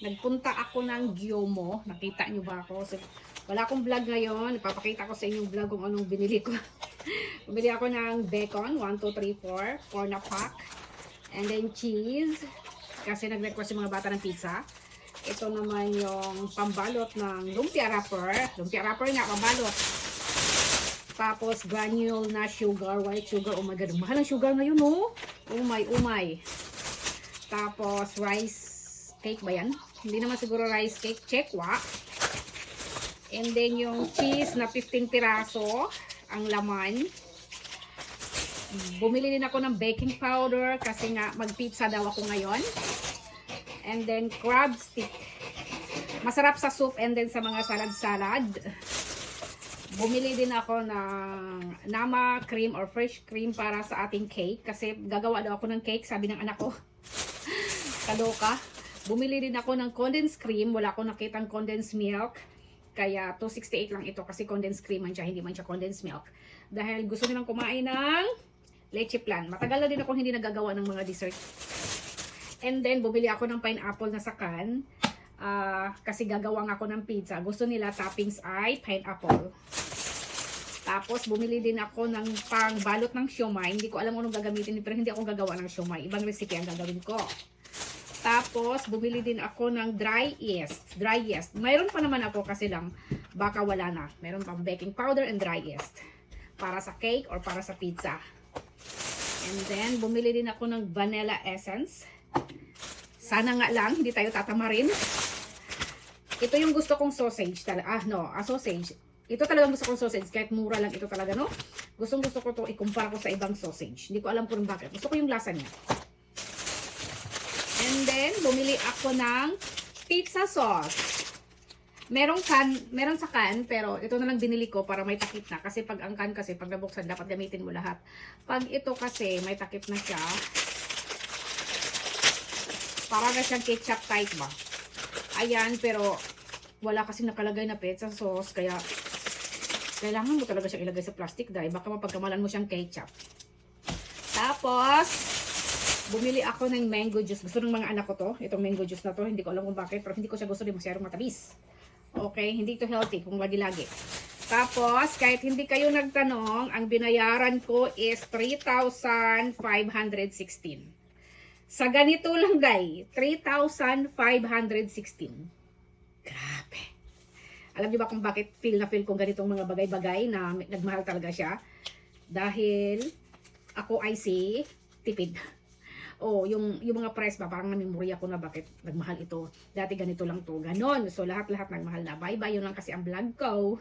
nagpunta ako ng Giomo. Nakita nyo ba ako? So, wala akong vlog ngayon. Ipapakita ko sa inyo yung vlog kung anong binili ko. Bumili ako ng bacon, 1, 2, 3, 4, 4 na pack. And then cheese, kasi nag-request yung mga bata ng pizza. Ito naman yung pambalot ng lumpia wrapper. Lumpia wrapper nga, pambalot. Tapos granule na sugar, white sugar. Oh my God, mahal ang sugar ngayon, oh. Umay, umay. Tapos rice cake ba yan? Hindi naman siguro rice cake. Chekwa. And then yung cheese na 15 piraso ang laman. Bumili din ako ng baking powder kasi nga mag-pizza daw ako ngayon. And then crab stick. Masarap sa soup and then sa mga salad-salad. Bumili din ako ng nama cream or fresh cream para sa ating cake kasi gagawa daw ako ng cake sabi ng anak ko. Kaloka. Bumili din ako ng condensed cream. Wala akong nakitang condensed milk. Kaya 268 lang ito kasi condensed cream man siya, hindi man siya condensed milk. Dahil gusto nilang kumain ng leche plan. Matagal na din ako hindi nagagawa ng mga dessert. And then, bumili ako ng pineapple na sakan. ah kasi gagawa ako ng pizza. Gusto nila toppings ay pineapple. Tapos, bumili din ako ng pang balot ng siomay. Hindi ko alam kung anong gagamitin, pero hindi ako gagawa ng siomay. Ibang recipe ang gagawin ko. Tapos, bumili din ako ng dry yeast. Dry yeast. Mayroon pa naman ako kasi lang baka wala na. Mayroon pang baking powder and dry yeast. Para sa cake or para sa pizza. And then, bumili din ako ng vanilla essence. Sana nga lang, hindi tayo tatamarin. Ito yung gusto kong sausage. Ah, no, ah, sausage. Ito talagang gusto kong sausage. Kahit mura lang ito talaga, no? Gustong gusto ko to ikumpara ko sa ibang sausage. Hindi ko alam kung bakit. Gusto ko yung lasa niya. And then, bumili ako ng pizza sauce. Merong can, meron sa can, pero ito na lang binili ko para may takip na. Kasi pag ang can kasi, pag nabuksan, dapat gamitin mo lahat. Pag ito kasi, may takip na siya. Para na siyang ketchup type ba. Ayan, pero wala kasi nakalagay na pizza sauce, kaya kailangan mo talaga siyang ilagay sa plastic dahil baka mapagkamalan mo siyang ketchup. Tapos, bumili ako ng mango juice. Gusto ng mga anak ko to. Itong mango juice na to. Hindi ko alam kung bakit. Pero hindi ko siya gusto din masyadong matabis. Okay? Hindi ito healthy kung lagi-lagi. Tapos, kahit hindi kayo nagtanong, ang binayaran ko is 3,516. Sa ganito lang, guys. 3,516. Grabe. Alam niyo ba kung bakit feel na feel kong ganitong mga bagay-bagay na nagmahal talaga siya? Dahil ako ay si tipid. Oh, yung yung mga price ba parang na-memory ako na bakit nagmahal ito. Dati ganito lang to, ganon. So lahat-lahat nagmahal na. Bye-bye, yun lang kasi ang vlog ko.